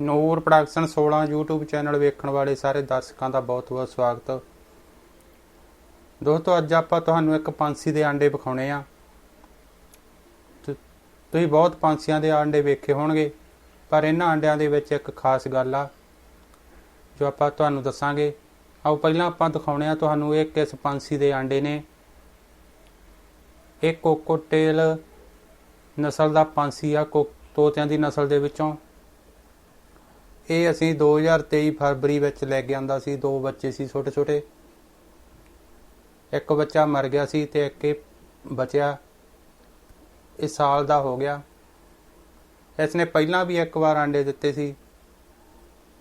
ਨੂਰ production 16 YouTube channel ਵੇਖਣ ਵਾਲੇ ਸਾਰੇ ਦਰਸ਼ਕਾਂ ਦਾ ਬਹੁਤ-ਬਹੁਤ ਸਵਾਗਤ। ਦੋਸਤੋ, ਅੱਜ ਆਪਾਂ ਤੁਹਾਨੂੰ ਇੱਕ ਪੰਛੀ ਦੇ ਆਂਡੇ ਵਿਖਾਉਣੇ ਆ। ਤੁਸੀਂ ਬਹੁਤ ਪੰਛੀਆਂ ਦੇ ਆਂਡੇ ਵੇਖੇ ਹੋਣਗੇ, ਪਰ ਇਹਨਾਂ ਆਂਡਿਆਂ ਦੇ ਵਿੱਚ ਇੱਕ ਖਾਸ ਗੱਲ ਆ, ਜੋ ਆਪਾਂ ਤੁਹਾਨੂੰ ਦੱਸਾਂਗੇ। ਆਓ, ਪਹਿਲਾਂ ਆਪਾਂ ਦਿਖਾਉਣੇ ਆ ਤੁਹਾਨੂੰ ਇਹ ਕਿਸ ਪੰਛੀ ਦੇ ਆਂਡੇ ਨੇ। ਇਹ ਕੋਕੋਟੇਲ ਨਸਲ ਦਾ ਪੰਛੀ ਆ, ਕੋ, ਤੋਤਿਆਂ ਦੀ ਨਸਲ ਦੇ ਵਿੱਚੋਂ। ਇਹ ਅਸੀਂ 2023 ਫਰਵਰੀ ਵਿੱਚ ਲੈ ਕੇ ਆਂਦਾ ਸੀ, ਦੋ ਬੱਚੇ ਸੀ ਛੋਟੇ ਛੋਟੇ। ਇੱਕ ਬੱਚਾ ਮਰ ਗਿਆ ਸੀ ਤੇ ਇੱਕ ਇਹ ਬਚਿਆ। ਇਸ ਸਾਲ ਦਾ ਹੋ ਗਿਆ। ਇਸ ਨੇ ਪਹਿਲਾਂ ਵੀ ਇੱਕ ਵਾਰ ਆਂਡੇ ਦਿੱਤੇ ਸੀ।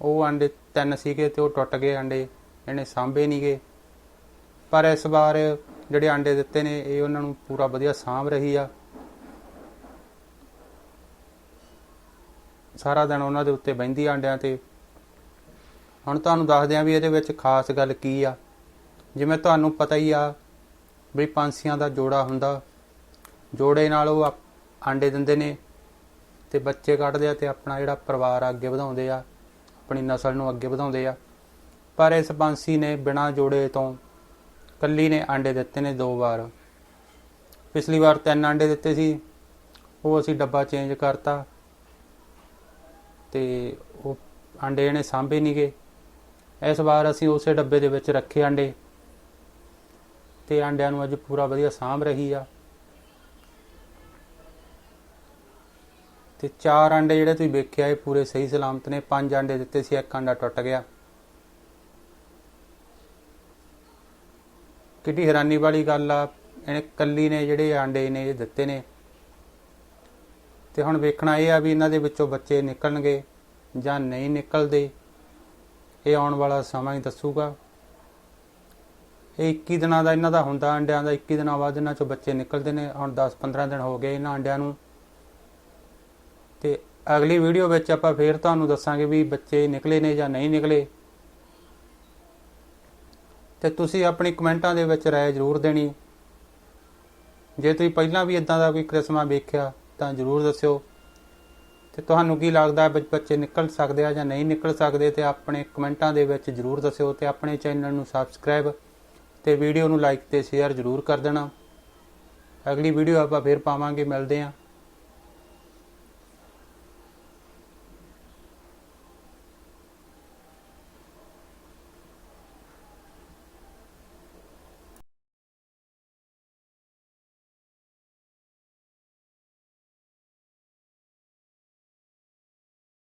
ਉਹ ਆਂਡੇ ਤਿੰਨ ਸੀਗੇ ਤੇ ਉਹ ਟੁੱਟ ਗਏ ਆਂਡੇ, ਇਹਨੇ ਸਾਂਭੇ ਨਹੀਂ ਗਏ ਪਰ ਇਸ ਵਾਰ ਜਿਹੜੇ ਆਂਡੇ ਦਿੱਤੇ ਨੇ, ਇਹ ਉਹਨਾਂ ਨੂੰ ਪੂਰਾ ਵਧੀਆ ਸਾਂਭ ਰਹੀ ਆ। ਸਾਰਾ ਦਿਨ ਉਹਨਾਂ ਦੇ ਉੱਤੇ ਬਹਿੰਦੀ ਆਂਡਿਆਂ ਤੇ। ਹੁਣ ਤੁਹਾਨੂੰ ਦੱਸਦੇ ਆ ਵੀ ਇਹਦੇ ਵਿੱਚ ਖਾਸ ਗੱਲ ਕੀ ਆ। ਜਿਵੇਂ ਤੁਹਾਨੂੰ ਪਤਾ ਹੀ ਆ ਵੀ ਪੰਛੀਆਂ ਦਾ ਜੋੜਾ ਹੁੰਦਾ। ਜੋੜੇ ਨਾਲ ਉਹ ਆਪ- ਆਂਡੇ ਦਿੰਦੇ ਨੇ ਤੇ ਬੱਚੇ ਕੱਢਦੇ ਆ ਤੇ ਆਪਣਾ ਜਿਹੜਾ ਪਰਿਵਾਰ ਅੱਗੇ ਵਧਾਉਂਦੇ ਆ, ਆਪਣੀ ਨਸਲ ਨੂੰ ਅੱਗੇ ਵਧਾਉਂਦੇ ਆ। ਪਰ ਇਸ ਪੰਛੀ ਨੇ ਬਿਨਾਂ ਜੋੜੇ ਤੋਂ ਕੱਲੀ ਨੇ ਆਂਡੇ ਦਿੱਤੇ ਨੇ ਦੋ ਵਾਰ। ਪਿਛਲੀ ਵਾਰ ਤਿੰਨ ਆਂਡੇ ਦਿੱਤੇ ਸੀ, ਉਹ ਅਸੀਂ ਡੱਬਾ ਚੇਂਜ ਕਰਤਾ। ਤੇ ਉਹ ਆਂਡੇ ਇਹਨੇ ਸਾਂਭੇ ਨਹੀਂ ਗਏ ਇਸ ਵਾਰ ਅਸੀਂ ਉਸੇ ਡੱਬੇ ਦੇ ਵਿੱਚ ਰੱਖੇ ਆਂਡੇ। ਤੇ ਆਂਡਿਆਂ ਨੂੰ ਅੱਜ ਪੂਰਾ ਵਧੀਆ ਸਾਂਭ ਰਹੀ ਆ। ਤੇ ਚਾਰ ਆਂਡੇ ਜਿਹੜੇ ਤੁਸੀਂ ਵੇਖਿਆ, ਇਹ ਪੂਰੇ ਸਹੀ ਸਲਾਮਤ ਨੇ। ਪੰਜ ਆਂਡੇ ਦਿੱਤੇ ਸੀ, ਇੱਕ ਆਂਡਾ ਟੁੱਟ ਗਿਆ। ਕਿੱਡੀ ਹੈਰਾਨੀ ਵਾਲੀ ਗੱਲ ਆ। ਇਹਨੇ ਕੱਲੀ ਨੇ ਜਿਹੜੇ ਆਂਡੇ ਨੇ, ਇਹ ਦਿੱਤੇ ਨੇ। ਤੇ ਹੁਣ ਵੇਖਣਾ ਇਹ ਆ ਵੀ ਇਹਨਾਂ ਦੇ ਵਿੱਚੋਂ ਬੱਚੇ ਨਿਕਲਣਗੇ ਜਾਂ ਨਹੀਂ ਨਿਕਲਦੇ। ਇਹ ਆਉਣ ਵਾਲਾ ਸਮਾਂ ਹੀ ਦੱਸੂਗਾ। ਇਹ 21 ਦਿਨਾਂ ਦਾ ਇਹਨਾਂ ਦਾ ਹੁੰਦਾ, ਅੰਡਿਆਂ ਦਾ 21 ਦਿਨਾਂ ਬਾਅਦ ਇਹਨਾਂ ਚੋਂ ਬੱਚੇ ਨਿਕਲਦੇ ਨੇ। ਹੁਣ 10-15 ਦਿਨ ਹੋ ਗਏ ਇਹਨਾਂ ਅੰਡਿਆਂ ਨੂੰ। ਤੇ ਅਗਲੀ ਵੀਡੀਓ ਵਿੱਚ ਆਪਾਂ ਫੇਰ ਤੁਹਾਨੂੰ ਦੱਸਾਂਗੇ ਵੀ ਬੱਚੇ ਨਿਕਲੇ ਨੇ ਜਾਂ ਨਹੀਂ ਨਿਕਲੇ। ਤੇ ਤੁਸੀਂ ਆਪਣੀ ਕਮੈਂਟਾਂ ਦੇ ਵਿੱਚ ਰਾਏ ਜ਼ਰੂਰ ਦੇਣੀ। ਜੇ ਤੁਸੀਂ ਪਹਿਲਾਂ ਵੀ ਇਦਾਂ ਦਾ ਕੋਈ ਕ੍ਰਿਸਮਾ ਵੇਖਿਆ ਤਾਂ ਜ਼ਰੂਰ ਦੱਸਿਓ। ਤੇ ਤੁਹਾਨੂੰ ਕੀ ਲੱਗਦਾ ਹੈ ਬੱਚੇ ਨਿਕਲ ਸਕਦੇ ਆ ਜਾਂ ਨਹੀਂ ਨਿਕਲ ਸਕਦੇ, ਤੇ ਆਪਣੇ ਕਮੈਂਟਾਂ ਦੇ ਵਿੱਚ ਜ਼ਰੂਰ ਦੱਸਿਓ ਤੇ ਆਪਣੇ ਚੈਨਲ ਨੂੰ ਸਬਸਕ੍ਰਾਈਬ ਤੇ ਵੀਡੀਓ ਨੂੰ ਲਾਈਕ ਤੇ ਸ਼ੇਅਰ ਜ਼ਰੂਰ ਕਰ ਦੇਣਾ। ਅਗਲੀ ਵੀਡੀਓ ਆਪਾਂ ਫੇਰ ਪਾਵਾਂਗੇ, ਮਿਲਦੇ ਹਾਂ।